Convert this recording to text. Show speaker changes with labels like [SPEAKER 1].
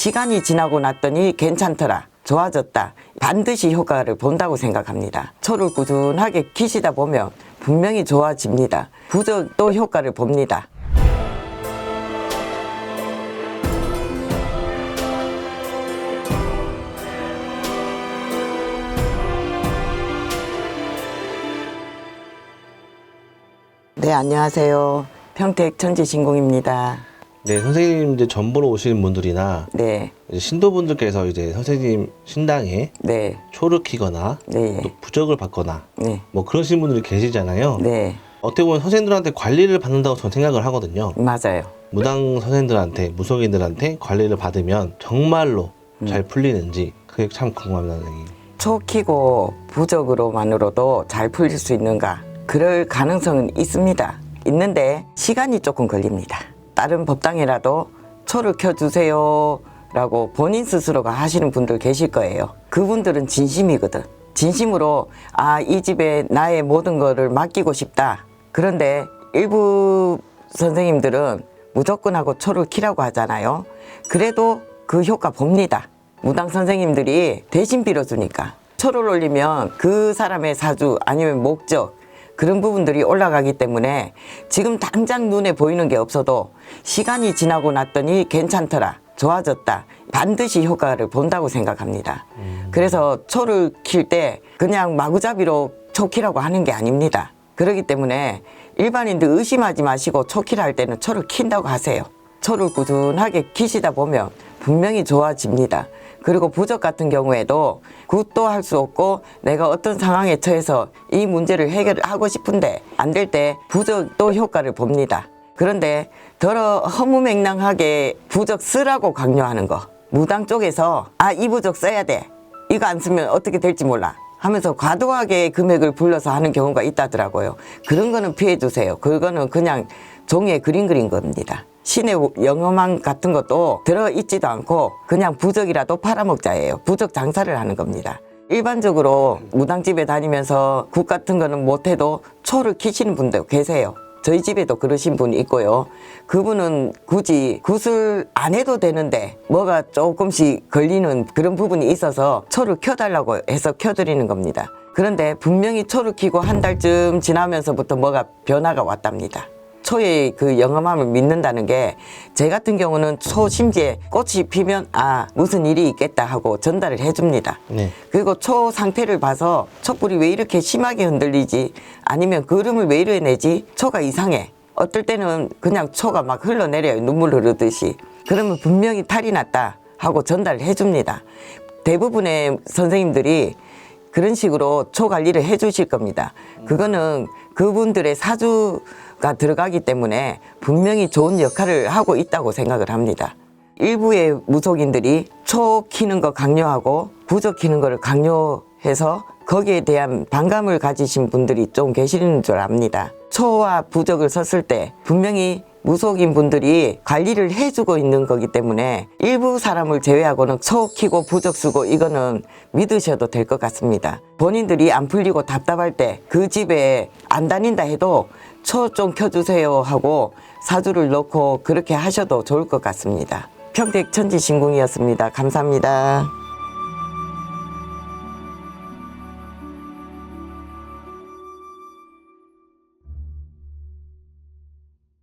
[SPEAKER 1] 시간이 지나고 났더니 괜찮더라. 좋아졌다. 반드시 효과를 본다고 생각합니다. 초를 꾸준하게 키시다 보면 분명히 좋아집니다. 부적도 효과를 봅니다. 네, 안녕하세요. 평택 천지신공입니다.
[SPEAKER 2] 네, 선생님들 전 보러 오시는 분들이나
[SPEAKER 1] 네,
[SPEAKER 2] 이제 신도분들께서 이제 선생님 신당에
[SPEAKER 1] 네,
[SPEAKER 2] 초를 키거나
[SPEAKER 1] 네,
[SPEAKER 2] 또 부적을 받거나
[SPEAKER 1] 네,
[SPEAKER 2] 뭐 그러신 분들이 계시잖아요.
[SPEAKER 1] 네,
[SPEAKER 2] 어떻게 보면 선생님들한테 관리를 받는다고 저는 생각을 하거든요.
[SPEAKER 1] 맞아요.
[SPEAKER 2] 무당 선생님들한테 무속인들한테 관리를 받으면 정말로 잘 풀리는지 그게 참 궁금합니다, 선생님.
[SPEAKER 1] 초 키고 부적으로만으로도 잘 풀릴 수 있는가? 그럴 가능성은 있습니다. 있는데 시간이 조금 걸립니다. 다른 법당이라도 초를 켜주세요. 라고 본인 스스로가 하시는 분들 계실 거예요. 그분들은 진심이거든. 진심으로, 아, 이 집에 나의 모든 거를 맡기고 싶다. 그런데 일부 선생님들은 무조건 하고 초를 키라고 하잖아요. 그래도 그 효과 봅니다. 무당 선생님들이 대신 빌어주니까 초를 올리면 그 사람의 사주 아니면 목적 그런 부분들이 올라가기 때문에 지금 당장 눈에 보이는 게 없어도 시간이 지나고 났더니 괜찮더라 좋아졌다 반드시 효과를 본다고 생각합니다. 그래서 초를 킬 때 그냥 마구잡이로 초키라고 하는 게 아닙니다. 그렇기 때문에 일반인들 의심하지 마시고 초키를 할 때는 초를 킨다고 하세요 초를 꾸준하게 키시다 보면 분명히 좋아집니다. 그리고 부적 같은 경우에도 굿도 할 수 없고 내가 어떤 상황에 처해서 이 문제를 해결하고 싶은데 안 될 때 부적도 효과를 봅니다. 그런데 더러 허무맹랑하게 부적 쓰라고 강요하는 거. 무당 쪽에서 아, 이 부적 써야 돼. 이거 안 쓰면 어떻게 될지 몰라. 하면서 과도하게 금액을 불러서 하는 경우가 있다더라고요. 그런 거는 피해 주세요. 그거는 그냥 종이에 그림 그린 겁니다. 신의 영어망 같은 것도 들어있지도 않고 그냥 부적이라도 팔아먹자예요. 부적 장사를 하는 겁니다. 일반적으로 무당집에 다니면서 국 같은 거는 못해도 초를 키시는 분도 계세요. 저희 집에도 그러신 분이 있고요. 그분은 굳이 굿을 안 해도 되는데 뭐가 조금씩 걸리는 그런 부분이 있어서 초를 켜달라고 해서 켜드리는 겁니다. 그런데 분명히 초를 켜고 한 달쯤 지나면서부터 뭐가 변화가 왔답니다. 초의 그 영험함을 믿는다는 게 제 같은 경우는 초 심지에 꽃이 피면 아 무슨 일이 있겠다 하고 전달을 해줍니다.
[SPEAKER 2] 네.
[SPEAKER 1] 그리고 초 상태를 봐서 촛불이 왜 이렇게 심하게 흔들리지? 아니면 그름을 왜 이래 내지? 초가 이상해. 어떨 때는 그냥 초가 막 흘러내려요. 눈물 흐르듯이. 그러면 분명히 탈이 났다 하고 전달을 해줍니다. 대부분의 선생님들이 그런 식으로 초 관리를 해 주실 겁니다. 그거는 그분들의 사주 가 들어가기 때문에 분명히 좋은 역할을 하고 있다고 생각을 합니다 일부의 무속인들이 초 키는 거 강요하고 부적 키는 거를 강요해서 거기에 대한 반감을 가지신 분들이 좀 계시는 줄 압니다. 초와 부적을 썼을 때 분명히 무속인 분들이 관리를 해주고 있는 거기 때문에 일부 사람을 제외하고는 초 키고 부적 쓰고 이거는 믿으셔도 될 것 같습니다. 본인들이 안 풀리고 답답할 때 그 집에 안 다닌다 해도 초 좀 켜주세요 하고 사주를 넣고 그렇게 하셔도 좋을 것 같습니다. 평택 천지신궁이었습니다. 감사합니다.